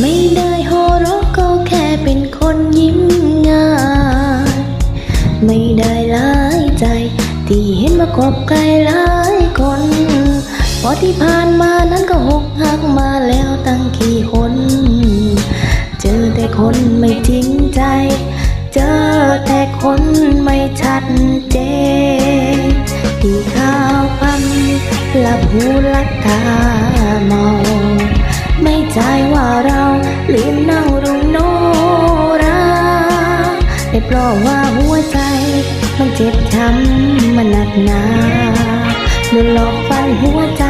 ไม่ได้โหเร้ก็แค่เป็นคนยิ้มง่าย ไม่ได้ร้ายใจ ที่เห็นมากบไกลหลายคนพอที่ผ่านมานั้นก็หกหักมาแล้วตั้งกี่คน เจอแต่คนไม่จริงใจ เจอแต่คนไม่ชัดเจนที่ข้าวพันหลับหูหลับตาเมาไม่ใจว่าเราลืมนั่งรุมโนราแต่เพราะว่าหัวใจ มันเจ็บช้ำมันหนักหนาโดนหลอกฟันหัวใจ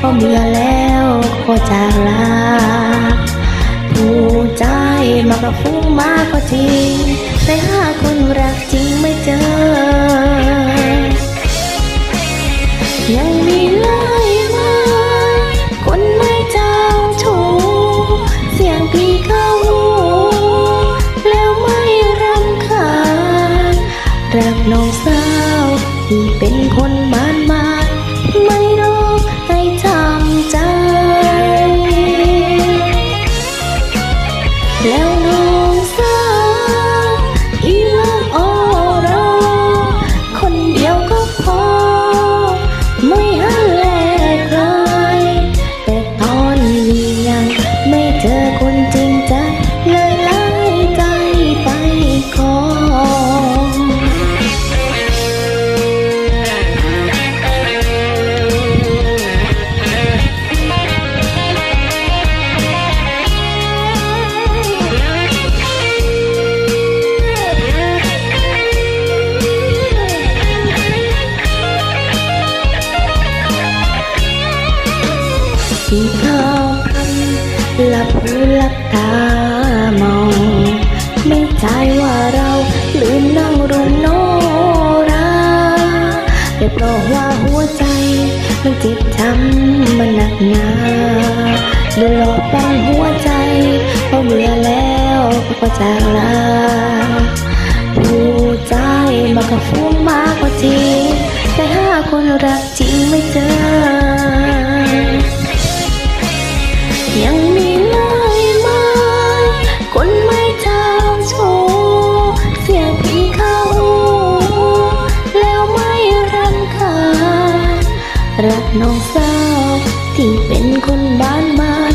พอเบื่อแล้วก็จากลาผู้ใจมากับฟุ้งมาก็จริง น้องสาวที่เป็นคน ที่เขาพันหลับหูหลับตามอง ไม่ใจว่าเราลืมนั่งรุมโนราแต่เพราะว่าหัวใจ มันเจ็บช้ำมันหนักหนาโดนหลอกไปหัวใจพอเบื่อแล้วก็จากลาผู้ใจมากับฟุ้งมากกว่าจริงแต่หาคนรักจริงไม่เจอ ยังมีหลายไม้คนไม่เจ้าชู้เสียงพี่เข้า แล้วไม่รำคาญรักน้องสาวที่เป็นคนบ้านมา